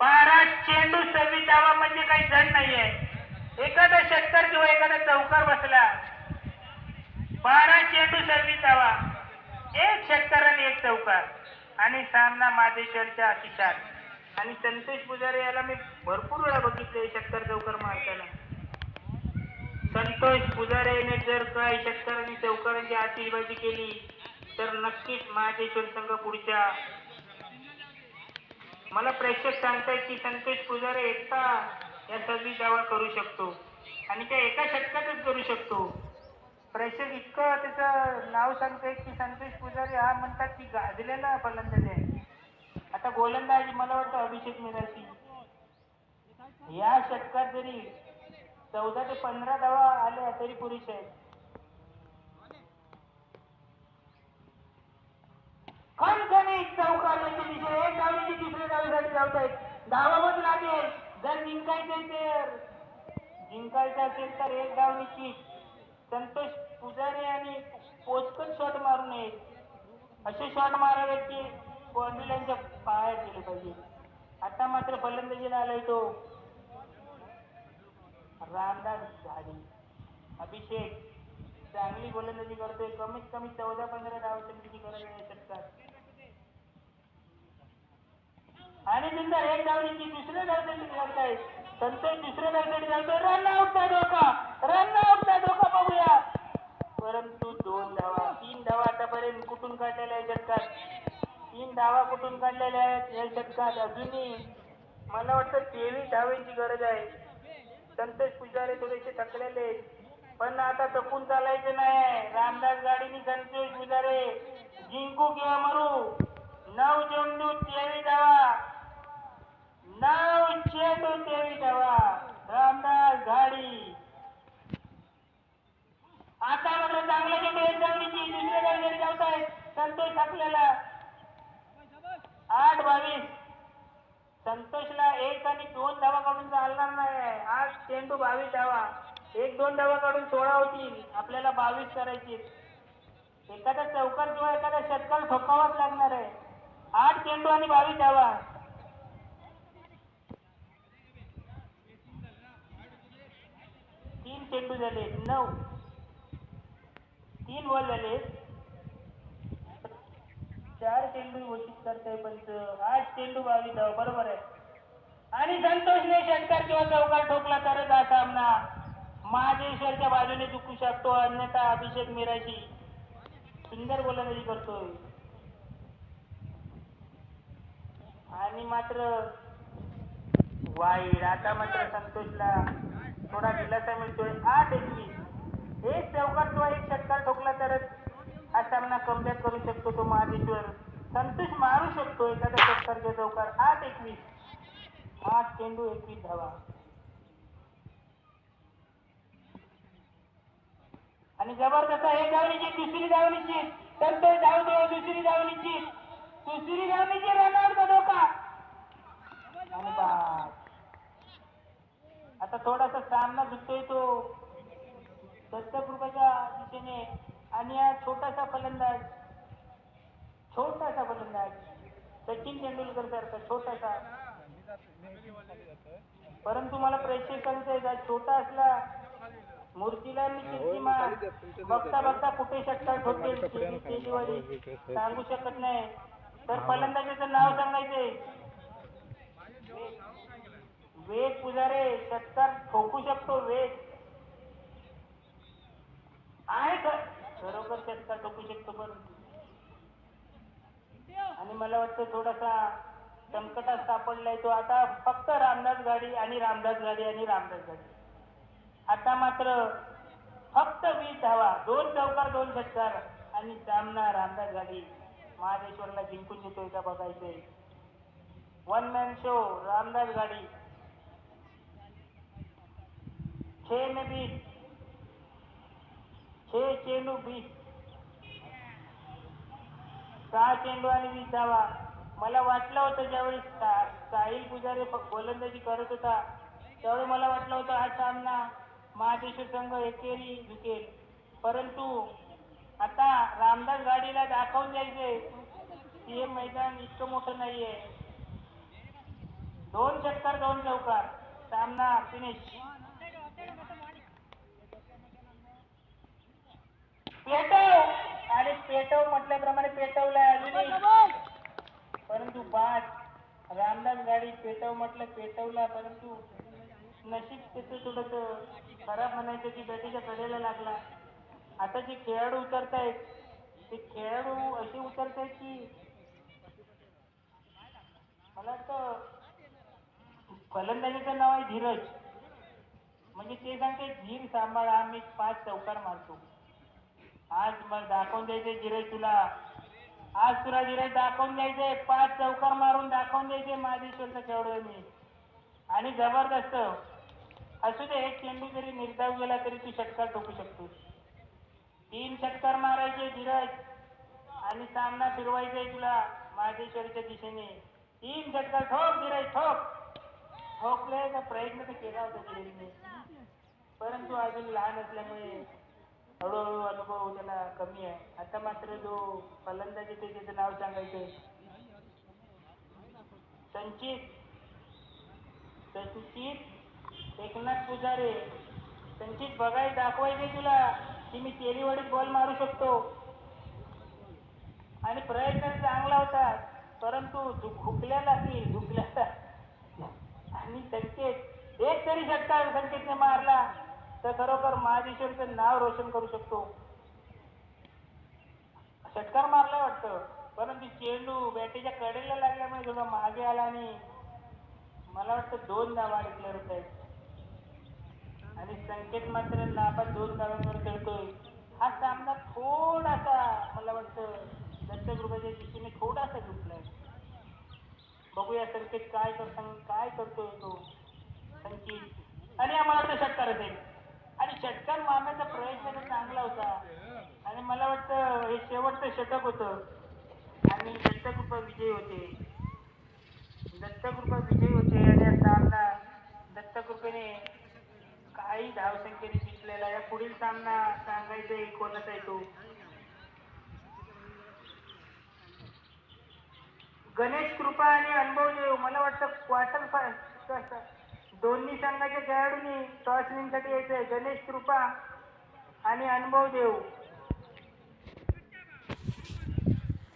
बारा चेंडू सव्वीस धावा म्हणजे काही जण नाहीये. एखादा षटकार किंवा एखादा चौकार बसला बारा चेंडू सव्वीस धावा एक षटकार आणि एक चौकार. आणि सामना मादेश्वरच्या अतिशात आणि संतोष पुजारी याला मी भरपूर वेळा बघितले षटकार चौकार मारताना. संतोष पुजारेने जर काय षटकार आणि चौकारांची आतिषबाजी केली तर नक्कीच महादेश्वर संघ पुढच्या मला प्रेक्षक सांगतायत की संतोष पुजारी एकटा या सर्वी धावा करू शकतो. आणि त्या एका षटकातच करू शकतो. प्रेक्षक इतकं त्याचं नाव सांगतायत की संतोष पुजारी हा म्हणतात की गाजलेला फलंदाज आहे. आता गोलंदाज मला वाटतं अभिषेक मिराची या षटकात जरी चौदा ते पंधरा धावा आल्या तरी पुरुष आहेत. खणखणीत चौकार म्हणजे दिशेने एक धावण्याची दुसऱ्या आहेत. लागेल जर जिंकायचे तर. जिंकायचं असेल तर एक धावणीची संतोष पुजारी आणि पोचकट शॉट मारू नये असे शॉट मारावेत की बॉन्ड्रीलाईनच्या बाहेर गेले पाहिजे. आता मात्र फलंदाजीला आलाय तो. रामदास झाडी अभिषेक चांगली गोलंदाजी करतोय. कमीत कमी चौदा पंधरा धावसंख्येची गरज आहे शकतात षटकात आणि नंतर एक दुसऱ्या धावसाठी धावताय संतोष दुसऱ्या धावसाठी धावतोय रन आउटचा धोका. रन आउटचा धोका बघूया. परंतु दोन धावा तीन धावा आतापर्यंत कुठून काढलेल्या आहे षटकात तीन धावा कुठून काढलेल्या आहेत? या षटकात अजूनही मला वाटतं तेवीस धावेची गरज आहे. संतोष पुजारी थोडेसे थकलेले पण आता थकून चालायचं नाही. रामदास गाडीनी संतोष पुजारे जिंकू किंवा मरू? नऊ चेंडू तेवीस धावा. नाव चेंडू तेवीस ठेवा रामदास झाडी आता मात्र चांगलं चेंडू एक धावणीची दुसऱ्या धावण्याची धावतायत संतोष आपल्याला. आठ बावीस. संतोषला एक आणि दोन धावा काढून चालणार नाही. आज चेंडू बावीस धावा. एक दोन धावा काढून सोळा होतील. आपल्याला बावीस करायची. एखादा चौकार किंवा एखादा षटकार ठोकावाच लागणार आहे. आठ चेंडू आणि बावीस धावा. तीन चेंडू झाले. नऊ. तीन बॉल झाले. चार चेंडू घोषित करताय पंच. आठ चेंडू बावीस धाव. बरोबर आहे. आणि संतोषने षटकार किंवा चौकार ठोकला तरच हा सामना. महादेश्वरच्या बाजूने चुकू शकतो अन्यथा अभिषेक मिराशी सुंदर गोलंदाजी करतोय. आणि मात्र वाईट. आता मात्र संतोषला थोडा दिलासा मिळतोय. आठ एकवीस एक चौकार किंवा एक षटकार ठोकला तरच हा सामना कमबॅक करू शकतो तो महादेश्वर. संतोष मारू शकतो एखादा षटकार किंवा चौकार. आठ एकवीस आठ चेंडू एकवीस धावा. आणि जबरदस्त हे धावणीची दुसरी धावणीची. संतोष धाव देव दुसरी धावणीची. दुसरी धावणीची रनआउट का धोका. आणि बाद आता थोडासा सामना झुकतोय तो. दत्तकृपाच्या दिशेने. आणि हा छोटासा फलंदाज. छोटासा फलंदाज. सचिन तेंडुलकर सारखा छोटासा. परंतु मला प्रेक्षकांचं आहे छोटा असला मूर्तीला मी कीर्तिमान बघता बघता कुठे षटकार ठोकेल तेवीस फेब्रुवारी सांगू शकत नाही. तर फलंदाजाचं नाव सांगायचंय. वेग पुजारे षटकार ठोकू शकतो वेग आहे का खरोखर षटकार ठोकू शकतो पण. आणि मला वाटतं थोडासा संकटात सापडलाय तो आता फक्त रामदास गाडी आणि रामदास गाडी आणि रामदास गाडी. आता मात्र फक्त वीस धावा दोन चौकार दोन षटकार आणि सामना रामदास गाडी महादेश्वरला जिंकून देतोय का बघायचंय. वन मॅन शो रामदास गाडी. छे में बीस छे चेंडू बीस सहा चेंडू आणि वीस धावा. मला वाटलं होतं ज्यावेळी साहिल पुजारी गोलंदाजी करत होता त्यावेळी मला वाटलं होतं हा सामना महादेश्वर संघ एकेरी जिंकेल. परंतु आता रामदास गाडीला दाखवून द्यायचे की हे मैदान इतकं मोठं नाहीये. दोन चक्कर दोन चौकार. सामना फिनिश पेटव. आणि पेटव म्हटल्याप्रमाणे पेटवला अजूनही. परंतु बाद रामदास गाडी पेटव म्हटलं पेटवला परंतु नशीब त्याचं थोडस खराब म्हणायचं की बॅटीच्या कडेला लागला. आता जे खेळाडू उतरतायत ते खेळाडू असे उतरतायत की मला वाटतं फलंदाजीचं नाव आहे धीरज. म्हणजे ते सांगते धीर सांभाळा मी पाच चौकार मारतो. आज मग दाखवून द्यायचे धीरज तुला. आज तुला धीरज दाखवून द्यायचे. पाच चौकार मारून दाखवून द्यायचे महादेश्वरचा खेळाडू मी. आणि जबरदस्त. असू दे एक चेंडू जरी निर्धाव गेला तरी तू षटकार टोकू शकतोस. तीन षटकार मारायचे धीरज. आणि सामना फिरवायचा तुला महादेश्वरीच्या दिशेने. तीन षटकार ठोक धीरज ठोक. ठोकले का प्रयत्न तर केला होता धीरजने परंतु अजून लहान असल्यामुळे हळूहळू अनुभव त्याला कमी आहे. आता मात्र जो फलंदाजी ते त्याचं नाव सांगायचे संचित. संचित एकनाथ पुजारे. संचित बघाय दाखवायचे तुला की मी तेलीवडीत बॉल मारू शकतो. आणि प्रयत्न चांगला होता परंतु झुकल्याला की झुकल्याला आणि संकेत एक तरी षटकार संकेतने मारला. तर खरोखर महादेश्वरचं नाव रोशन करू शकतो. षटकार मारलाय वाटतं. परंतु चेंडू बॅटीच्या कडेला लागल्यामुळे थोडा मागे आला आणि मला वाटतं दोन धावा डिक्लेअर होत आहेत आणि संकेत मात्र नाबाद दोन धावांवर खेळतोय. हा सामना थोडासा मला वाटतं दत्तगृहाच्या दिशेने थोडासा झुकलाय बघूया संकेत काय कर काय करतोय तो. संकेत. आणि आम्हाला वाटतं षटकार असेल आणि षटकार मारण्याचा प्रयत्न तर चांगला होता. आणि मला वाटतं हे शेवटचं षटक होतं. आणि दत्तकृपा विजयी होते. दत्तकृपा विजयी होते आणि हा सामना दत्तकृपेने काही धावसंख्येने जिंकलेला या पुढील सामना सांगायचा कोणाचा आहे तो? गणेश कृपा आणि अनुभव देव मला वाटतं क्वार्टर फाय दोन्ही संघाच्या खेळाडूंनी टॉस विनसाठी यायचंय. गणेश कृपा आणि अनुभव देव